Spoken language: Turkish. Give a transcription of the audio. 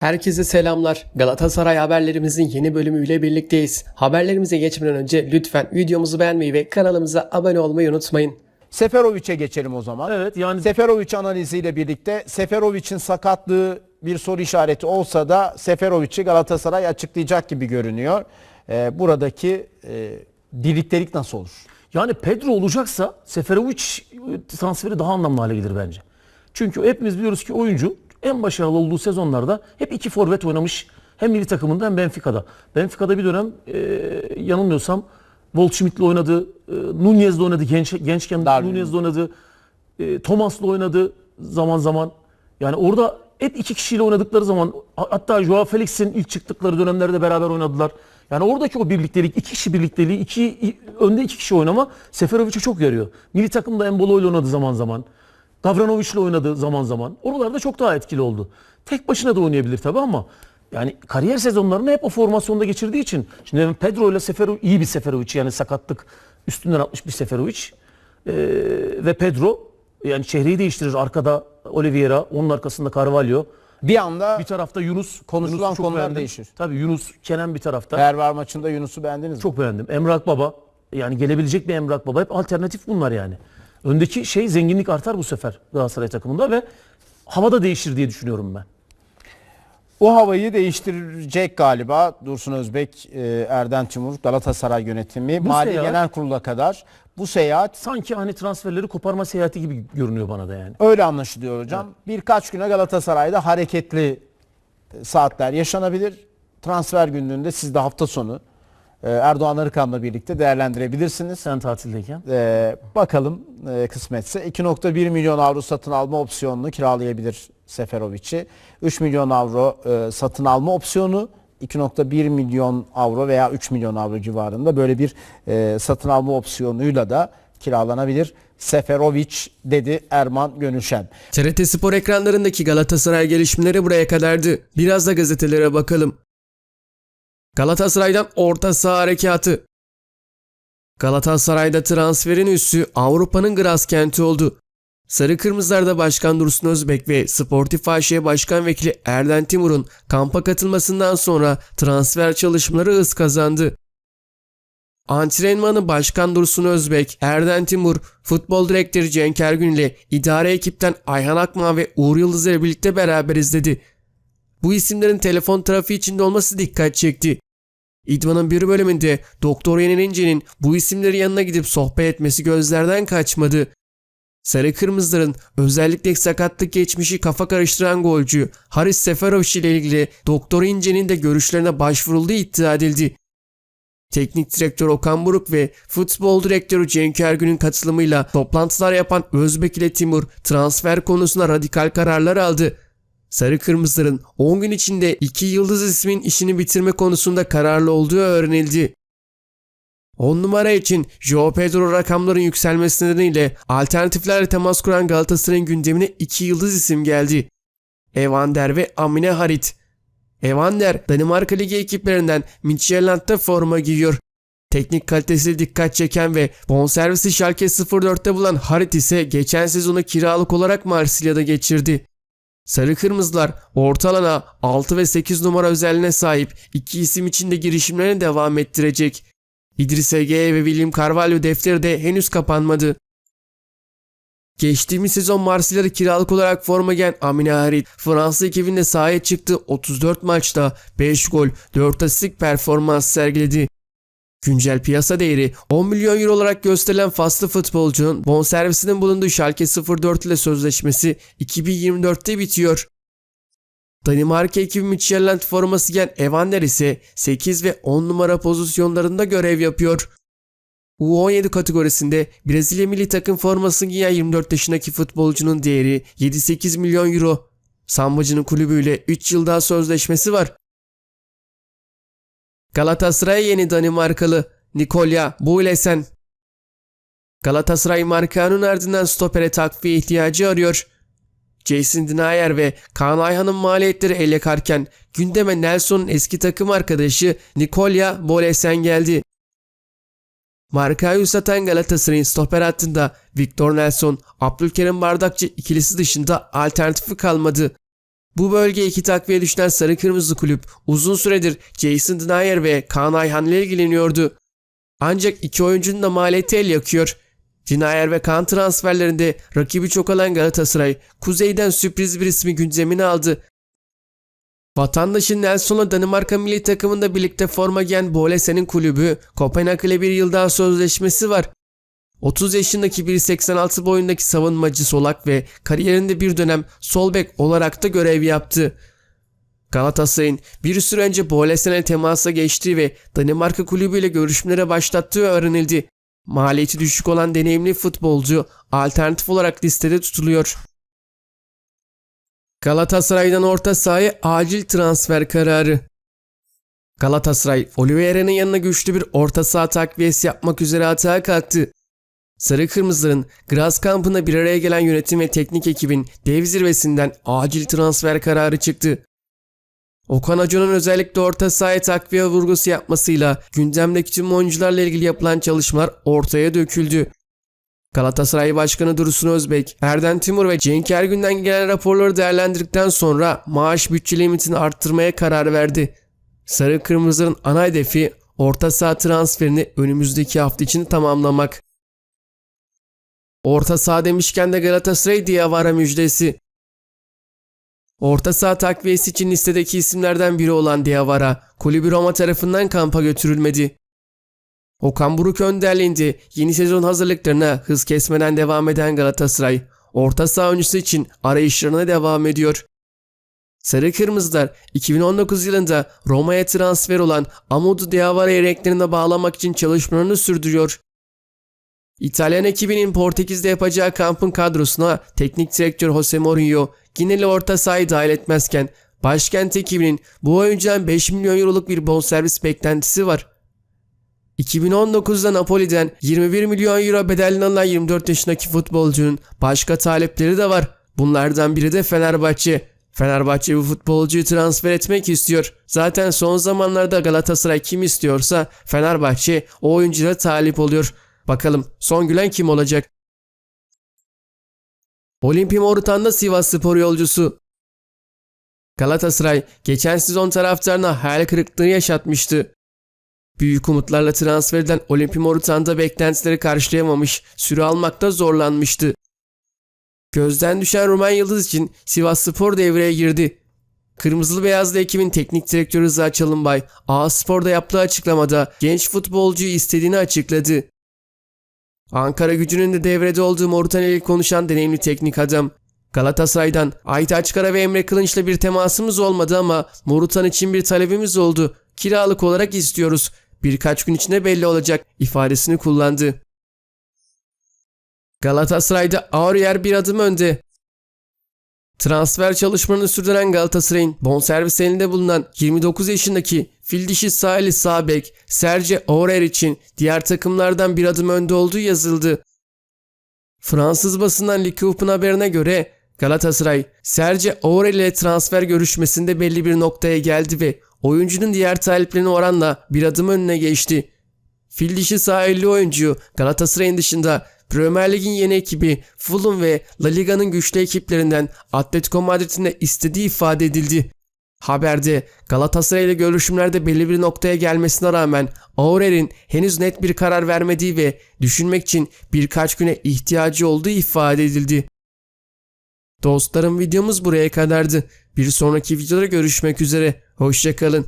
Herkese selamlar. Galatasaray haberlerimizin yeni bölümüyle birlikteyiz. Haberlerimize geçmeden önce lütfen videomuzu beğenmeyi ve kanalımıza abone olmayı unutmayın. Seferovic'e geçelim o zaman. Evet yani Seferovic analiziyle birlikte Seferovic'in sakatlığı bir soru işareti olsa da Seferovic'i Galatasaray açıklayacak gibi görünüyor. Ee, buradaki e, birliktelik nasıl olur? yani Pedro olacaksa Seferovic transferi daha anlamlı hale gelir bence. Çünkü hepimiz biliyoruz ki oyuncu en başarılı olduğu sezonlarda hep iki forvet oynamış. Hem milli takımında hem Benfica'da. Benfica'da bir dönem e, yanılmıyorsam Goldschmidt'le oynadı, e, Nunez'le oynadı, genç, gençken Darwin. Nunez'le oynadı, e, Thomas'la oynadı zaman zaman. Yani orada hep iki kişiyle oynadıkları zaman ha- hatta Joao Felix'in ilk çıktıkları dönemlerde beraber oynadılar. Yani oradaki o birliktelik, iki kişi birlikteliği, iki, önde iki kişi oynama Seferovic'e çok yarıyor. Milli takımda Embolo ile oynadı zaman zaman. Gavranovic'le oynadı zaman zaman. Oralarda çok daha etkili oldu. Tek başına da oynayabilir tabii ama yani kariyer sezonlarını hep o formasyonda geçirdiği için. Şimdi Pedro ile Seferovic iyi bir Seferovic yani sakatlık üstünden atmış bir Seferovic. Ee, ve Pedro yani çehreyi değiştirir. Arkada Oliveira, onun arkasında Carvalho. Bir anda Bir tarafta Yunus. Konuşulan Yunus'u çok konular beğendim. değişir. Tabii Yunus, Kenan bir tarafta. Perver maçında Yunus'u beğendiniz mi? Çok beğendim. Emrah Baba. Yani gelebilecek bir Emrah Baba. Hep alternatif bunlar yani. Öndeki şey zenginlik artar bu sefer Galatasaray takımında ve havada değişir diye düşünüyorum ben. O havayı değiştirecek galiba Dursun Özbek, e, Erden Timur, Galatasaray yönetimi, Mali seyahat- Genel Kurulu'na kadar bu seyahat Sanki hani transferleri koparma seyahati gibi görünüyor bana da yani. öyle anlaşılıyor hocam. Birkaç güne Galatasaray'da hareketli saatler yaşanabilir. Transfer günlüğünde siz de hafta sonu Erdoğan Arıkan'la birlikte değerlendirebilirsiniz. Sen tatildeyken. Ee, bakalım e, kısmetse 2.1 milyon avro satın alma opsiyonunu kiralayabilir Seferovic'i. 3 milyon avro e, satın alma opsiyonu 2.1 milyon avro veya 3 milyon avro civarında böyle bir e, satın alma opsiyonuyla da kiralanabilir. Seferovic dedi Erman Gönüşen. TRT Spor ekranlarındaki Galatasaray gelişmeleri buraya kadardı. Biraz da gazetelere bakalım. Galatasaray'dan orta saha harekatı. Galatasaray'da transferin üssü Avrupa'nın Graz kenti oldu. Sarı Kırmızılar'da Başkan Dursun Özbek ve Sportif AŞ Başkan Vekili Erden Timur'un kampa katılmasından sonra transfer çalışmaları hız kazandı. Antrenmanı Başkan Dursun Özbek, Erden Timur, Futbol Direktörü Cenk Ergün ile idare ekipten Ayhan Akman ve Uğur Yıldız ile birlikte beraber izledi. Bu isimlerin telefon trafiği içinde olması dikkat çekti. İdmanın bir bölümünde Doktor Yenil İnce'nin bu isimleri yanına gidip sohbet etmesi gözlerden kaçmadı. Sarı Kırmızıların özellikle sakatlık geçmişi kafa karıştıran golcü Haris Seferovic ile ilgili Doktor İnce'nin de görüşlerine başvurulduğu iddia edildi. Teknik direktör Okan Buruk ve futbol direktörü Cenk Ergün'ün katılımıyla toplantılar yapan Özbek ile Timur transfer konusunda radikal kararlar aldı. Sarı Kırmızıların 10 gün içinde iki yıldız ismin işini bitirme konusunda kararlı olduğu öğrenildi. 10 numara için Joao Pedro rakamların yükselmesi nedeniyle alternatiflerle temas kuran Galatasaray'ın gündemine iki yıldız isim geldi. Evander ve Amine Harit. Evander Danimarka Ligi ekiplerinden Midtjylland'da forma giyiyor. Teknik kalitesi dikkat çeken ve bonservisi Schalke 04'te bulan Harit ise geçen sezonu kiralık olarak Marsilya'da geçirdi. Sarı Kırmızılar orta alana 6 ve 8 numara özelliğine sahip iki isim için de girişimlerini devam ettirecek. İdris Ege ve William Carvalho defteri de henüz kapanmadı. Geçtiğimiz sezon Marsilya'da kiralık olarak forma giyen Amine Harit, Fransa ekibinde sahaya çıktı 34 maçta 5 gol 4 asistlik performans sergiledi. Güncel piyasa değeri 10 milyon euro olarak gösterilen faslı futbolcunun bonservisinin bulunduğu Schalke 04 ile sözleşmesi 2024'te bitiyor. Danimarka ekibi Midtjylland forması giyen Evander ise 8 ve 10 numara pozisyonlarında görev yapıyor. U17 kategorisinde Brezilya milli takım formasını giyen 24 yaşındaki futbolcunun değeri 7-8 milyon euro. Sambacının kulübüyle 3 yıl daha sözleşmesi var. Galatasaray yeni Danimarkalı Nikolya Buylesen. Galatasaray Markan'ın ardından stopere takviye ihtiyacı arıyor. Jason Denier ve Kaan Ayhan'ın maliyetleri el yakarken gündeme Nelson'un eski takım arkadaşı Nikolya Bolesen geldi. Markayı satan Galatasaray'ın stoper hattında Victor Nelson, Abdülkerim Bardakçı ikilisi dışında alternatifi kalmadı. Bu bölgeye iki takviye düşünen Sarı Kırmızı Kulüp uzun süredir Jason Denier ve Kaan Ayhan ile ilgileniyordu. Ancak iki oyuncunun da maliyeti el yakıyor. Denier ve Kaan transferlerinde rakibi çok olan Galatasaray kuzeyden sürpriz bir ismi gündemine aldı. Vatandaşın Nelson'la Danimarka milli takımında birlikte forma giyen Bolesen'in kulübü Kopenhag ile bir yıl daha sözleşmesi var. 30 yaşındaki 1.86 boyundaki savunmacı solak ve kariyerinde bir dönem sol bek olarak da görev yaptı. Galatasaray'ın bir süre önce Bolesen'e temasa geçtiği ve Danimarka kulübüyle görüşmelere başlattığı öğrenildi. Maliyeti düşük olan deneyimli futbolcu alternatif olarak listede tutuluyor. Galatasaray'dan orta sahaya acil transfer kararı. Galatasaray, Oliveira'nın yanına güçlü bir orta saha takviyesi yapmak üzere atağa kalktı. Sarı Kırmızıların Graz kampına bir araya gelen yönetim ve teknik ekibin dev zirvesinden acil transfer kararı çıktı. Okan Hoca'nın özellikle orta sahaya takviye vurgusu yapmasıyla gündemdeki tüm oyuncularla ilgili yapılan çalışmalar ortaya döküldü. Galatasaray Başkanı Dursun Özbek, Erden Timur ve Cenk Ergün'den gelen raporları değerlendirdikten sonra maaş bütçe limitini arttırmaya karar verdi. Sarı Kırmızı'nın ana hedefi orta saha transferini önümüzdeki hafta içinde tamamlamak. Orta saha demişken de Galatasaray Diawara müjdesi. Orta saha takviyesi için listedeki isimlerden biri olan Diawara, kulübü Roma tarafından kampa götürülmedi. Okan Buruk önderliğinde yeni sezon hazırlıklarına hız kesmeden devam eden Galatasaray, orta saha oyuncusu için arayışlarına devam ediyor. Sarı Kırmızılar 2019 yılında Roma'ya transfer olan Amadou Diawara'yı renklerine bağlamak için çalışmalarını sürdürüyor. İtalyan ekibinin Portekiz'de yapacağı kampın kadrosuna teknik direktör Jose Mourinho Gineli orta sahayı dahil etmezken başkent ekibinin bu oyuncudan 5 milyon euroluk bir bonservis beklentisi var. 2019'da Napoli'den 21 milyon euro bedelini alan 24 yaşındaki futbolcunun başka talepleri de var. Bunlardan biri de Fenerbahçe. Fenerbahçe bu futbolcuyu transfer etmek istiyor. Zaten son zamanlarda Galatasaray kim istiyorsa Fenerbahçe o oyuncuya talip oluyor. Bakalım son gülen kim olacak? Olimpi Morutan'da Sivas Spor yolcusu. Galatasaray geçen sezon taraftarına hayal kırıklığı yaşatmıştı. Büyük umutlarla transfer edilen Olimpi Morutan'da beklentileri karşılayamamış, süre almakta zorlanmıştı. Gözden düşen Roman Yıldız için Sivas Spor devreye girdi. Kırmızılı Beyazlı ekibin teknik direktörü Rıza Çalınbay, A Spor'da yaptığı açıklamada genç futbolcuyu istediğini açıkladı. Ankara gücünün de devrede olduğu Morutan ile konuşan deneyimli teknik adam. Galatasaray'dan Aytaç Kara ve Emre Kılınç'la bir temasımız olmadı ama Morutan için bir talebimiz oldu. Kiralık olarak istiyoruz. Birkaç gün içinde belli olacak ifadesini kullandı. Galatasaray'da Aurier bir adım önde. Transfer çalışmalarını sürdüren Galatasaray'ın bonservis elinde bulunan 29 yaşındaki fil dişi sahili sağ bek Serge Aurier için diğer takımlardan bir adım önde olduğu yazıldı. Fransız basından Le Coup'un haberine göre Galatasaray Serge Aurier ile transfer görüşmesinde belli bir noktaya geldi ve oyuncunun diğer taliplerine oranla bir adım önüne geçti. Fil dişi sahilli oyuncu Galatasaray'ın dışında Premier Lig'in yeni ekibi Fulham ve La Liga'nın güçlü ekiplerinden Atletico Madrid'in de istediği ifade edildi. Haberde Galatasaray ile görüşümlerde belli bir noktaya gelmesine rağmen Aurer'in henüz net bir karar vermediği ve düşünmek için birkaç güne ihtiyacı olduğu ifade edildi. Dostlarım videomuz buraya kadardı. Bir sonraki videoda görüşmek üzere. Hoşçakalın.